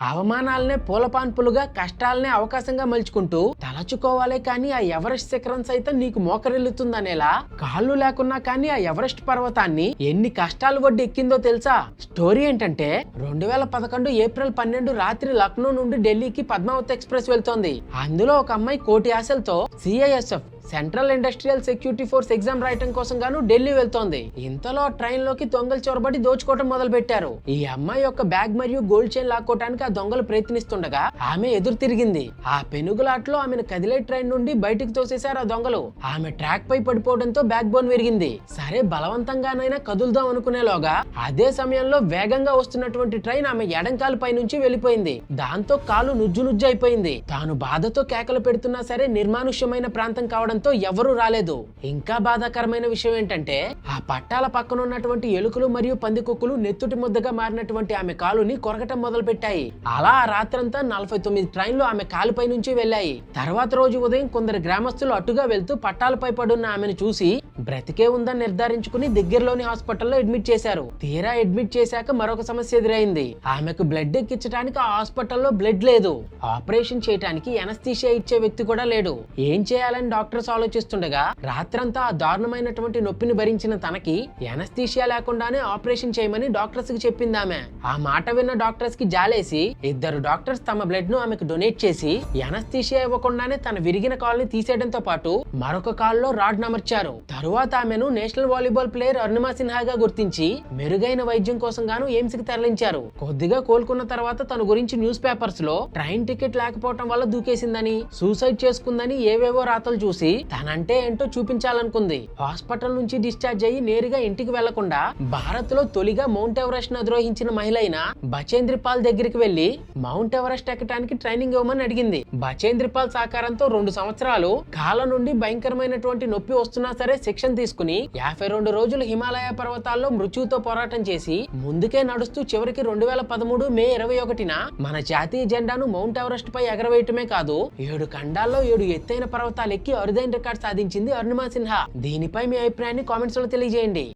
అవమానాలనే పూలపాన్పులుగా కష్టాలనే అవకాశంగా మలుచుకుంటూ తలచుకోవాలే కానీ ఆ ఎవరెస్ట్ శిఖరం సైతం నీకు మోకరిల్లుతుందనేలా కాళ్ళు లేకున్నా కానీ ఆ ఎవరెస్ట్ పర్వతాన్ని ఎన్ని కష్టాలు వడ్డీ ఎక్కిందో తెలుసా? స్టోరీ ఏంటంటే రెండు వేల పదకొండు ఏప్రిల్ పన్నెండు రాత్రి లక్నో నుండి ఢిల్లీకి పద్మావతి ఎక్స్ప్రెస్ వెళ్తోంది. అందులో ఒక అమ్మాయి కోటి ఆశలతో CISF central industrial security force exam రాయటం కోసం గాను ఢిల్లీ వెళ్తోంది. ఇంతలో ట్రైన్లోకి దొంగలు చొరబడి దోచుకోవటం మొదలు పెట్టారు ఈ అమ్మాయి యొక్క బ్యాగ్ మరియు గోల్డ్ చైన్ లాక్కోవటానికి ఆ దొంగలు ప్రయత్నిస్తుండగా ఆమె ఎదురు తిరిగింది. ఆ పెనుగులాట్లో ఆమెను కదిలే ట్రైన్ నుండి బయటికి తోసేశారు ఆ దొంగలు. ఆమె ట్రాక్ పై పడిపోవడంతో బ్యాక్ బోన్ విరిగింది. సరే బలవంతంగానైనా కదులుదాం అనుకునేలోగా అదే సమయంలో వేగంగా వస్తున్నటువంటి ట్రైన్ ఆమె ఎడంకాలు పై నుంచి వెళ్ళిపోయింది దాంతో కాలు నుజ్జు నుజ్జు అయిపోయింది. తాను బాధతో కేకలు పెడుతున్నా సరే నిర్మానుష్యమైన ప్రాంతం కావడం కావడంతో ఎవరూ రాలేదు. ఇంకా బాధాకరమైన విషయం ఏంటంటే ఆ పట్టాల పక్కన ఉన్నటువంటి ఎలుకలు మరియు పందికొక్కులు నెత్తుటి ముద్దగా మారినటువంటి ఆమె కాలుని కొరకటం మొదలు పెట్టాయి అలా ఆ రాత్రంతా నలభై తొమ్మిది ట్రైన్లు ఆమె కాలుపై నుంచి వెళ్ళాయి. తర్వాత రోజు ఉదయం కొందరు గ్రామస్తులు అటుగా వెళ్తూ పట్టాలపై పడున్న ఆమెను చూసి బ్రతికే ఉందని నిర్ధారించుకుని దగ్గరలోని హాస్పిటల్లో అడ్మిట్ చేశారు. తీరా అడ్మిట్ చేశాక మరొక సమస్య ఎదురైంది. ఆమెకు బ్లడ్ ఎక్కించడానికి ఆ హాస్పిటల్లో బ్లడ్ లేదు. ఆపరేషన్ చేయడానికి ఎనస్థీషియా ఇచ్చే వ్యక్తి కూడా లేడు. ఏం చేయాలని డాక్టర్స్ ఆలోచిస్తుండగా రాత్రంతా ఆ దారుణమైనటువంటి నొప్పిని భరించిన తనకి ఎనస్థీషియా లేకుండానే ఆపరేషన్ చేయమని డాక్టర్స్కి చెప్పింది ఆమె. ఆ మాట విన్న డాక్టర్స్కి జాలేసి ఇద్దరు డాక్టర్స్ తమ బ్లడ్ను ఆమెకు డొనేట్ చేసి ఎనస్థీషియా ఇవ్వకుండానే తన విరిగిన కాల్ని తీసేయడంతో పాటు మరొక కాల్లో రాడ్ నమర్చారు. తరువాత ఆమెను నేషనల్ వాలీబాల్ ప్లేయర్ అరుణిమా సిన్హాగా గుర్తించి మెరుగైన వైద్యం కోసం గాను ఎయిమ్స్కి తరలించారు. కొద్దిగా కోలుకున్న తర్వాత తన గురించి న్యూస్ పేపర్స్లో ట్రైన్ టికెట్ లేకపోవడం వల్ల దూకేసిందని సూసైడ్ చేసుకుందని ఏవేవో రాతలు చూసి తనంటే ఏంటో చూపించాలనుకుంది. హాస్పిటల్ నుంచి డిశ్చార్జ్ అయ్యి నేరుగా ఇంటికి వెళ్ళకుండా భారత్లో తొలిగా మౌంట్ ఎవరెస్ట్ను అధిరోహించిన మహిళ అయిన బచేంద్రి పాల్ దగ్గరికి వెళ్ళి మౌంట్ ఎవరెస్ట్ ఎక్కడానికి ట్రైనింగ్ ఇవ్వమని అడిగింది. బచేంద్రి పాల్ సహకారంతో రెండు సంవత్సరాలు కాళ్ళ నుండి భయంకరమైనటువంటి నొప్పి వస్తున్నా సరే శిక్షణ తీసుకుని యాభై రెండు రోజులు హిమాలయ పర్వతాల్లో మృత్యుతో పోరాటం చేసి ముందుకే నడుస్తూ చివరికి రెండు వేల పదమూడు మే ఇరవై ఒకటిన మన జాతీయ జెండాను మౌంట్ ఎవరెస్ట్ పై ఎగరవేయటమే కాదు ఏడు ఖండాల్లో ఏడు ఎత్తైన పర్వతాలు ఎక్కి అరుదైన రికార్డ్ సాధించింది అరుణిమా సిన్హా. దీనిపై మీ అభిప్రాయాన్ని కామెంట్స్లో తెలియజేయండి.